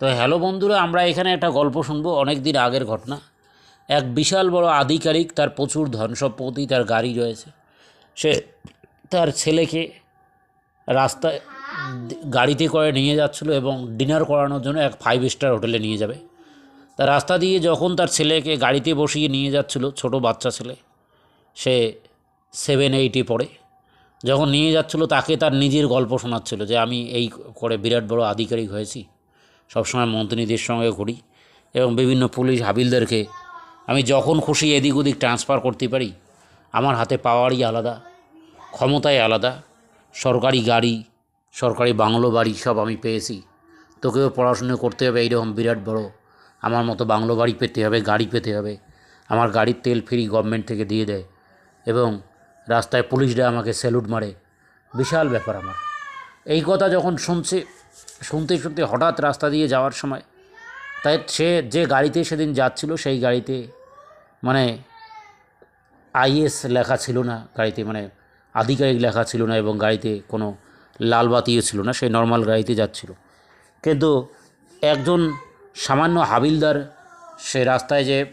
তো হ্যালো বন্ধুরা, আমরা এখানে একটা গল্প শুনব অনেক দিন আগের ঘটনা। এক বিশাল বড় আধিকারিক, তার প্রচুর ধন সম্পত্তি, তার গাড়ি রয়েছে। সে তার ছেলেকে রাস্তায় গাড়িতে করে নিয়ে যাচ্ছিল এবং ডিনার করানোর জন্য এক ফাইভ স্টার হোটেলে নিয়ে যাবে। তা রাস্তা দিয়ে যখন তার ছেলেকে গাড়িতে বসিয়ে নিয়ে যাচ্ছিল, ছোট বাচ্চা ছেলে, সে সেভেন এইটে পড়ে। যখন নিয়ে যাচ্ছিল, তাকে তার নিজের গল্প শোনাচ্ছিল যে, আমি এই করে বিরাট বড় আধিকারিক হয়েছি। সবসময় মন্ত্রীদের সঙ্গে ঘুরি এবং বিভিন্ন পুলিশ হাবিলদারকে আমি যখন খুশি এদিক ওদিক ট্রান্সফার করতে পারি, আমার হাতে পাওয়ারই আলাদা, ক্ষমতাই আলাদা, সরকারি গাড়ি, সরকারি বাংলো বাড়ি সব আমি পেয়েছি। তোকেও পড়াশুনো করতে হবে, এইরকম বিরাট বড়। আমার মতো বাংলো বাড়ি পেতে হবে, গাড়ি পেতে হবে। আমার গাড়ির তেল ফ্রি গভর্নমেন্ট থেকে দিয়ে দেয় এবং রাস্তায় পুলিশরা আমাকে স্যালুট মারে। বিশাল ব্যাপার আমার। এই কথা যখন শুনছে শুনতে শুনতে হঠাৎ রাস্তা দিয়ে যাওয়ার সময় তাই সে যে গাড়িতে সেদিন যাচ্ছিল সেই গাড়িতে মানে আইএস লেখা ছিল না গাড়িতে মানে আধিকারিক লেখা ছিল না এবং গাড়িতে কোনো লাল বাতিও ছিল না সেই নর্মাল গাড়িতে যাচ্ছিল। কিন্তু একজন সামান্য হাবিলদার সে রাস্তায় যে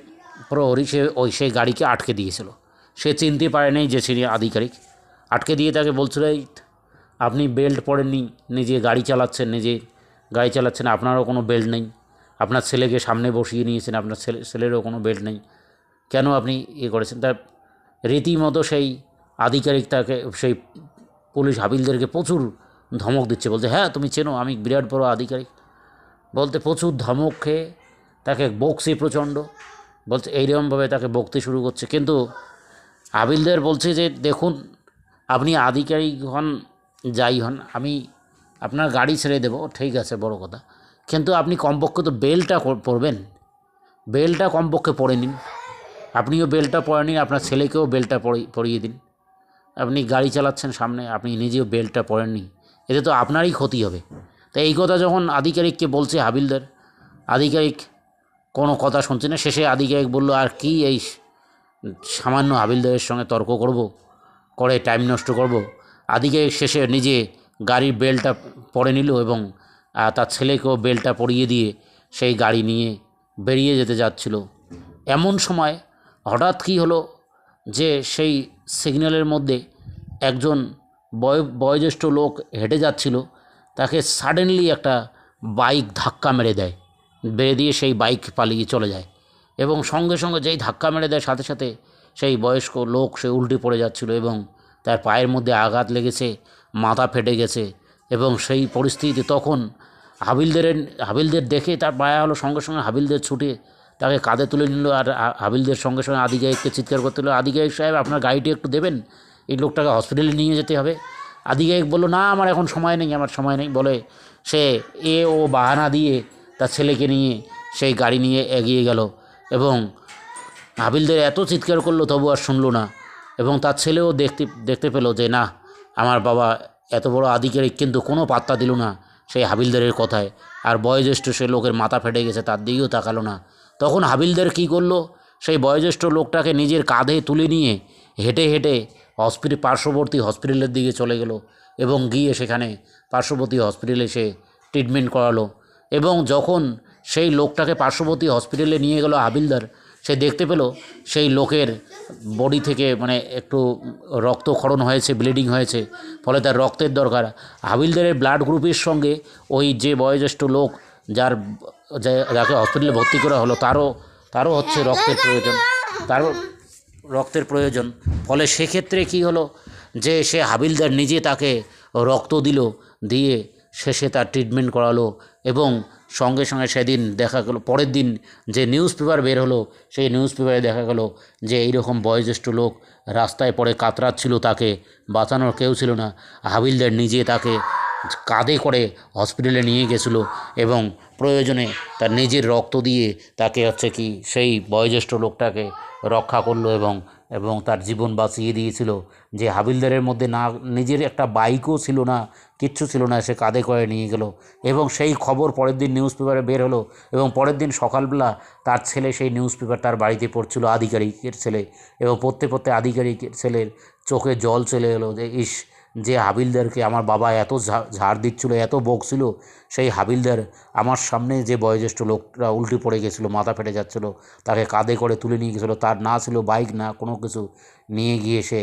প্রহরী সে ওই সেই গাড়িকে আটকে দিয়েছিল। সে চিনতে পারেনি যে তিনি আধিকারিক। আটকে দিয়ে তাকে বলছিল "এই, আপনি বেল্ট পরেননি, নিজে গাড়ি চালাচ্ছেন, নিজে গাড়ি চালাচ্ছেন, আপনারও কোনো বেল্ট নেই। আপনার ছেলেকে সামনে বসিয়ে নিয়েছেন, আপনার ছেলে, ছেলেরও কোনো বেল্ট নেই। কেন আপনি ইয়ে করেছেন? তার রীতিমতো সেই আধিকারিক তাকে সেই পুলিশ হাবিলদেরকে প্রচুর ধমক দিচ্ছে। বলছে হ্যাঁ তুমি চেনো, আমি বিরাট বড় আধিকারিক। বলতে প্রচুর ধমক খেয়ে তাকে বকছে প্রচণ্ড। বলছে, এইরকমভাবে তাকে বকতে শুরু করছে। কিন্তু হাবিলদার বলছে যে, দেখুন, আপনি আধিকারিক হন যাই হন, আমি আপনার গাড়ি ছেড়ে দেবো, ঠিক আছে, বড় কথা। কিন্তু আপনি কমপক্ষে তো বেলটা পরবেন। বেলটা কমপক্ষে পরে নিন। আপনিও বেলটা পরে নিন, আপনার ছেলেকেও বেলটা পরিয়ে দিন। আপনি গাড়ি চালাচ্ছেন সামনে, আপনি নিজেও বেলটা পরেননি। এতে তো আপনারই ক্ষতি হবে। তো এই কথা যখন আধিকারিককে বলছে হাবিলদার, আধিকারিক কোনো কথা শুনছে না। শেষে আধিকারিক বলল, আর কি এই সামান্য হাবিলদারের সঙ্গে তর্ক করব? করে টাইম নষ্ট করব? আধিকারিক শেষে নিজে গাড়ির বেলটা পরে নিল এবং তার ছেলেকেও বেলটা পরিয়ে দিয়ে সেই গাড়ি নিয়ে বেরিয়ে যেতে যাচ্ছিল। এমন সময় হঠাৎ কী হলো যে সেই সিগন্যালের মধ্যে একজন বয়, বয়োজ্যেষ্ঠ লোক হেঁটে যাচ্ছিল। তাকে সাডেনলি একটা বাইক ধাক্কা মেরে দেয়, বেড়ে দিয়ে সেই বাইক পালিয়ে চলে যায় এবং সঙ্গে সঙ্গে যেই ধাক্কা মেরে দেয়, সাথে সাথে সেই বয়স্ক লোক সে উল্টে পড়ে যাচ্ছিল এবং তার পায়ের মধ্যে আঘাত লেগেছে, মাথা ফেটে গেছে এবং সেই পরিস্থিতিতে তখন হাবিলদের হাবিলদের দেখে তার মায়া হলো সঙ্গে সঙ্গে হাবিলদের ছুটে তাকে কাঁধে তুলে নিল আর হাবিলদের সঙ্গে সঙ্গে আধিকারিককে চিৎকার করতে হলো আধিকারিক সাহেব, আপনার গাড়িটি একটু দেবেন? এই লোকটাকে হসপিটালে নিয়ে যেতে হবে। আধিকারিক বলল, না, আমার এখন সময় নেই, আমার সময় নেই। বলে সে এ ও বাহানা দিয়ে তার ছেলেকে নিয়ে সেই গাড়ি নিয়ে এগিয়ে গেল এবং হাবিলদের এত চিৎকার করল, তবু আর শুনলো না। এবং তার ছেলেও দেখতে দেখতে পেল যে না, আমার বাবা এত বড় আধিকারিক, কিন্তু কোনো পাত্তা দিল না সেই হাবিলদারের কথায়। আর বয়োজ্যেষ্ঠ সে লোকের মাথা ফেটে গেছে, তার দিকেও তাকালো না। তখন হাবিলদার কী করল? সেই বয়োজ্যেষ্ঠ লোকটাকে নিজের কাঁধে তুলে নিয়ে হেঁটে হেঁটে হসপিটাল, পার্শ্ববর্তী হসপিটালের দিকে চলে গেল এবং গিয়ে সেখানে পার্শ্ববর্তী হসপিটালে সে ট্রিটমেন্ট করালো। এবং যখন সেই লোকটাকে পার্শ্ববর্তী হসপিটালে নিয়ে গেল হাবিলদার সে দেখতে পেল সেই লোকের বডি থেকে মানে একটু রক্তক্ষরণ হয়েছে, ব্লিডিং হয়েছে, ফলে তার রক্তের দরকার। হাবিলদারের ব্লাড গ্রুপের সঙ্গে ওই যে বয়োজ্যেষ্ঠ লোক যার যাকে হসপিটালে ভর্তি করা হলো, তারও তারও হচ্ছে রক্তের প্রয়োজন। তারও রক্তের প্রয়োজন। ফলে সেক্ষেত্রে কি হলো যে সে হাবিলদার নিজে তাকে রক্ত দিল, দিয়ে শেষে তার ট্রিটমেন্ট করালো এবং সঙ্গে সঙ্গে সেদিন দেখা গেলো, পরের দিন যে নিউজ পেপার বের হলো, সেই নিউজ পেপারে দেখা গেলো যে এইরকম বয়োজ্যেষ্ঠ লোক রাস্তায় পড়ে কাতরাচ্ছিল তাকে, বাঁচানোর কেউ ছিল না। হাবিলদার নিজে তাকে কাঁধে করে হসপিটালে নিয়ে গেছিল এবং প্রয়োজনে তার নিজের রক্ত দিয়ে তাকে হচ্ছে কি সেই বয়োজ্যেষ্ঠ লোকটাকে রক্ষা করল এবং এবং তার জীবন বাঁচিয়ে দিয়েছিল। যে হাবিলদারের মধ্যে না, নিজের একটা বাইকও ছিল না, কিচ্ছু ছিল না, সে কাঁধে করে নিয়ে গেল। এবং সেই খবর পরের দিন নিউজ পেপারে বের হলো এবং পরের দিন সকালবেলা তার ছেলে সেই নিউজ পেপার তার বাড়িতে পড়ছিল, আধিকারিকের ছেলে। এবং পড়তে পড়তে আধিকারিকের ছেলের চোখে জল চলে এলো যে, ইস যে হাবিলদারকে আমার বাবা এত ঝাড় দিচ্ছিল, এত বকছিল, সেই হাবিলদার আমার সামনে যে বয়োজ্যেষ্ঠ লোকটা উল্টে পড়ে গেছিল, মাথা ফেটে যাচ্ছিল, তাকে কাঁধে করে তুলে নিয়ে গেছিল, তার না ছিল বাইক, না কোনো কিছু, নিয়ে গিয়ে সে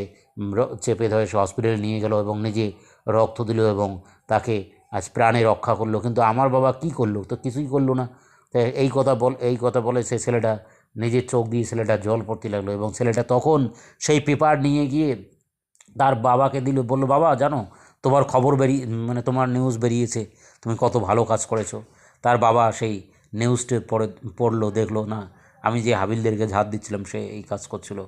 চেপে ধরে সে হসপিটালে নিয়ে গেল এবং নিজে রক্ত দিল এবং তাকে আজ প্রাণে রক্ষা করল। কিন্তু আমার বাবা কি করল? তো কিছুই করল না। তো এই কথা বল, এই কথা বলে সে ছেলেটা নিজের চোখ দিয়ে ছেলেটা জল পড়তে লাগল এবং ছেলেটা তখন সেই পেপার নিয়ে গিয়ে তার বাবাকে দিল, বলল, বাবা, জানো, তোমার খবর বেরিয়ে মানে তোমার নিউজ বেরিয়েছে, তুমি কত ভালো কাজ করেছ। তার বাবা সেই নিউজটা পড়ে, পড়ল, দেখল, না, আমি যে হাবিলদেরকে ঝাঁপ দিচ্ছিলাম, সে এই কাজ করছিল।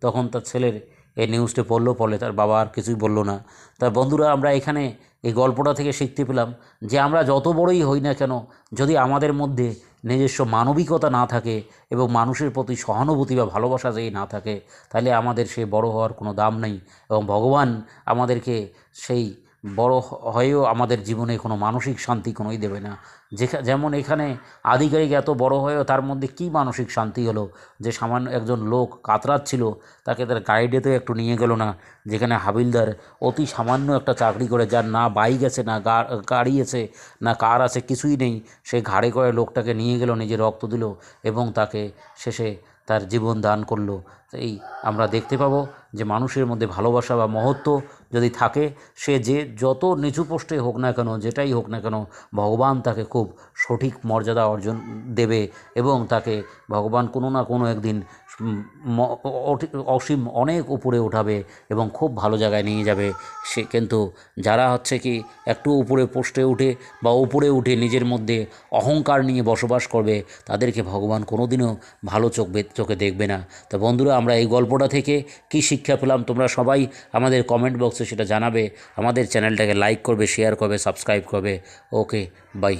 তখন তার ছেলের এই নিউজটা পড়ল পড়লে তার বাবা আর কিছুই বলল না। তার বন্ধুরা, আমরা এখানে এই গল্পটা থেকে শিখতে পেলাম যে আমরা যত বড়ই হই না কেন, যদি আমাদের মধ্যে নিজস্ব মানবিকতা না থাকে এবং মানুষের প্রতি সহানুভূতি বা ভালোবাসা যদি না থাকে, তাহলে আমাদের সে বড় হওয়ার কোনো দাম নেই এবং ভগবান আমাদেরকে সেই বড় হয়েও আমাদের জীবনে কোনো মানসিক শান্তি কোনোই দেবে না। যেখা, যেমন এখানে আধিকারিক এত বড় হয়েও তার মধ্যে কি মানসিক শান্তি হলো যে সামান্য একজন লোক কাতরাচ্ছিল, তাকে তার গাইডেতেও একটু নিয়ে গেল না, যেখানে হাবিলদার অতি সামান্য একটা চাকরি করে যার না বাইক আছে, না গাড়ি আছে, না কার আছে, কিছুই নেই, সে ঘাড়ে করে লোকটাকে নিয়ে গেল, নিজে রক্ত দিল এবং তাকে শেষে তার জীবন দান করল। এই আমরা দেখতে পাবো যে মানুষের মধ্যে ভালোবাসা বা মহত্ব যদি থাকে, সে যে যত নিচু পোস্টে হোক না কেন, যেটাই হোক না কেন, ভগবান তাকে খুব সঠিক মর্যাদা অর্জন দেবে এবং তাকে ভগবান কোনো না কোনো একদিন অসীম অনেক উপরে উঠাবে এবং খুব ভালো জায়গায় নিয়ে যাবে। সে কিন্তু যারা হচ্ছে কি একটু উপরে পোস্টে উঠে বা উপরে উঠে নিজের মধ্যে অহংকার নিয়ে বসবাস করবে, তাদেরকে ভগবান কোনোদিনও ভালো চোখ চোখে দেখবে না। তো বন্ধুরা, আমরা এই গল্পটা থেকে কী শিক্ষা পেলাম তোমরা সবাই আমাদের কমেন্ট বক্সে সেটা জানাবে। আমাদের চ্যানেলটাকে লাইক করবে শেয়ার করবে সাবস্ক্রাইব করবে। Okay bye